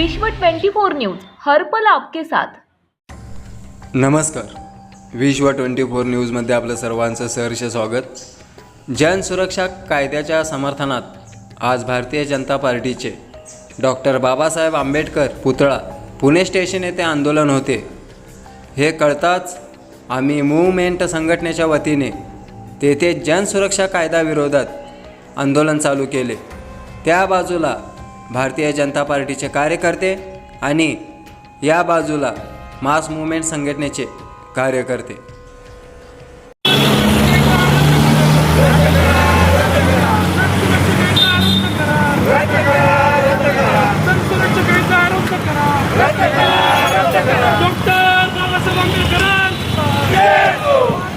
विश्व 24 न्यूज हर्पल आपके साथ. नमस्कार. विश्व ट्वेंटी फोर न्यूजमध्ये आपलं सर्वांचं सहर्ष स्वागत. जन सुरक्षा कायद्याच्या समर्थनात आज भारतीय जनता पार्टीचे डॉक्टर बाबासाहेब आंबेडकर पुतळा पुणे स्टेशन येथे आंदोलन होते. हे कळताच आम्ही मूवमेंट संघटनेच्या वतीने तेथे जनसुरक्षा कायद्याविरोधात आंदोलन चालू केले. त्या बाजूला भारतीय जनता पार्टीचे कार्यकर्ते आणि या बाजूला मास मुवमेंट संघटनेचे कार्यकर्ते Hey, boy रद्द करा डॉक्टर बाबासाहेब आंबेडकरांचा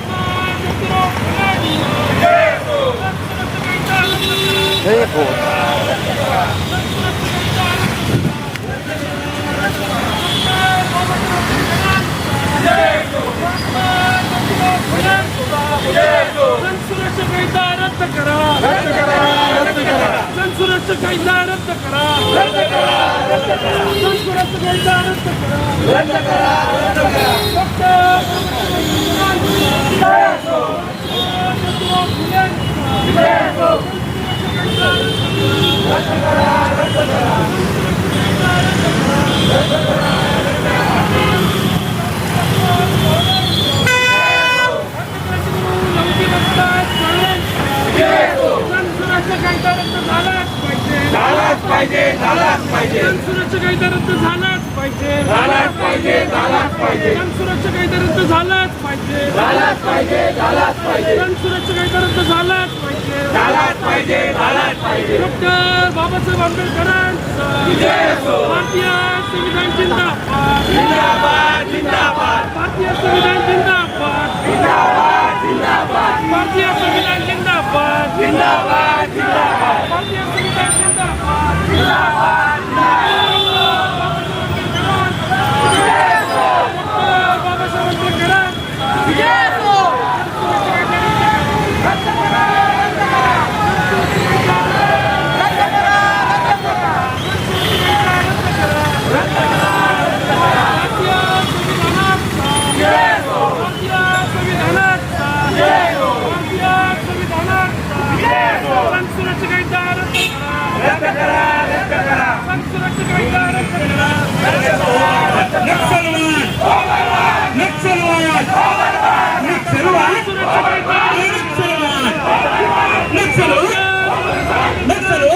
महात्मा ज्योतिराव फुले. संसदेच्या कायदा रद्द करा. संसदेच्या कायदा रद्द करा संसदेच्या कायदा रद्द करा संसदेच्या कायदा रद्द करा डॉक्टर संसदेच्या कायदा रद्द झालाच पाहिजे झालाच पाहिजे झालाच पाहिजे. जनसुरक्षा कायदा रद्द झालाच पाहिजे. झालाच पाहिजे झालाच पाहिजे. जनसुरक्षा कायदा रद्द झालाच पाहिजे. झालाच पाहिजे झालाच पाहिजे. जनसुरक्षा कायदा रद्द झालाच पाहिजे. झालाच पाहिजे झालाच पाहिजे. डॉक्टर बाबासाहेब आंबेडकरांचा विजय असो. भारतीय संविधान जिंदाबाद. जिंदाबाद जिंदाबाद. भारतीय संविधान जिंदाबाद. जिंदाबाद जिंदाबाद. भारतीय संविधान जिंदाबाद जिंदाबाद भारतीय संविधान जिंदाबाद डॉक्टर बाबासाहेब आंबेडकरांचा भारतीय संविधानाचा भारतीय संविधानाचा भारतीय संविधानाचा संसुरक्षा कायदा रद्द करा संसुरक्षा कायदा रद्द करा नक्षलवाद नक्षलवाद नक्षलवाद नक्षलवाद नक्षलवाद नक्षलवाद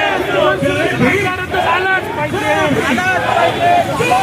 कायदा रद्द झालाच पाहिजे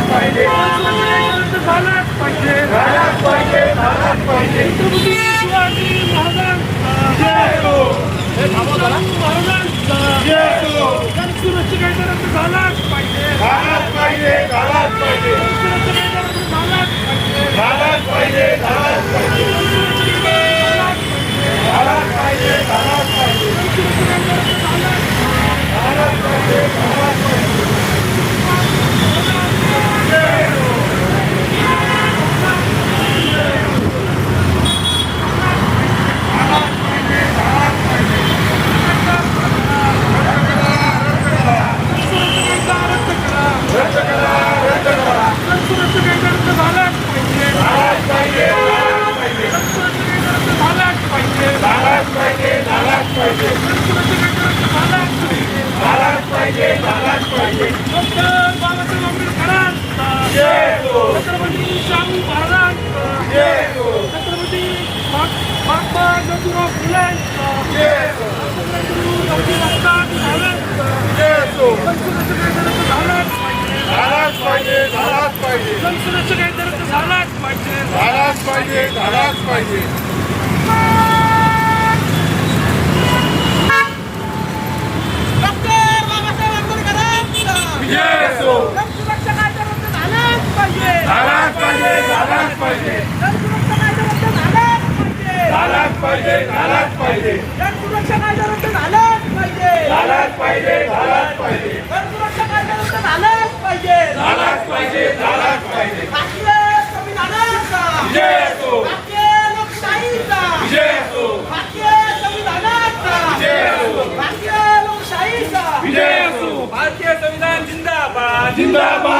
झालाच पाहिजे झालाच पाहिजे झालाच पाहिजे झालाच पाहिजे छत्रपती शिवाजी महाराजांचा शाहू महाराजांचा जनसुरक्षा कायदा रद्द झालाच पाहिजे झालाच पाहिजे झालाच पाहिजे जनसुरक्षा कायदा रद्द झालाच पाहिजे झालाच पाहिजे झालाच पाहिजे झालाच पाहिजे झालाच पाहिजे जनसुरक्षा कायदा रद्द करा जनसुरक्षा कायदा रद्द झालाच पाहिजे झालाच पाहिजे जनसुरक्षा कायदा रद्द झालाच पाहिजे झालाच पाहिजे झालाच पाहिजे जनसुरक्षा कायदा रद्द झालाच पाहिजे झालाच पाहिजे झालाच पाहिजे डॉक्टर बाबासाहेब आंबेडकरांचा जय हो छत्रपती शाहू महाराजांचा जय हो छत्रपती महा- महात्मा ज्योतिराव फुलेंचा जय हो छत्रपती रक्तदान झाल्याचा जय हो जनसुरक्षा कायदा रद्द झालाच पाहिजे झालाच पाहिजे झालाच पाहिजे झालाच पाहिजे झालाच पाहिजे झालाच पाहिजे डॉक्टर बाबासाहेब आंबेडकरांचा विजय असो जनसुरक्षा कायदा रद्द झालाच पाहिजे झालाच पाहिजे झालाच पाहिजे जनसुरक्षा कायदा रद्द झालाच पाहिजे झालाच पाहिजे. झालाच पाहिजे जनसुरक्षा कायदा रद्द झालाच पाहिजे झालाच पाहिजे. झालाच पाहिजे सुरक्षा कायद्यानुसार झालाच पाहिजे. झालाच पाहिजे झालाच पाहिजे. भारतीय संविधानाचा. विजय असो. भारतीय लोकशाहीचा. विजय असो. भारतीय संविधानाचा. विजय असो. भारतीय लोकशाहीचा. विजय असो. भारतीय संविधान जिंदाबाद जिंदाबाद. जिंदाबाद.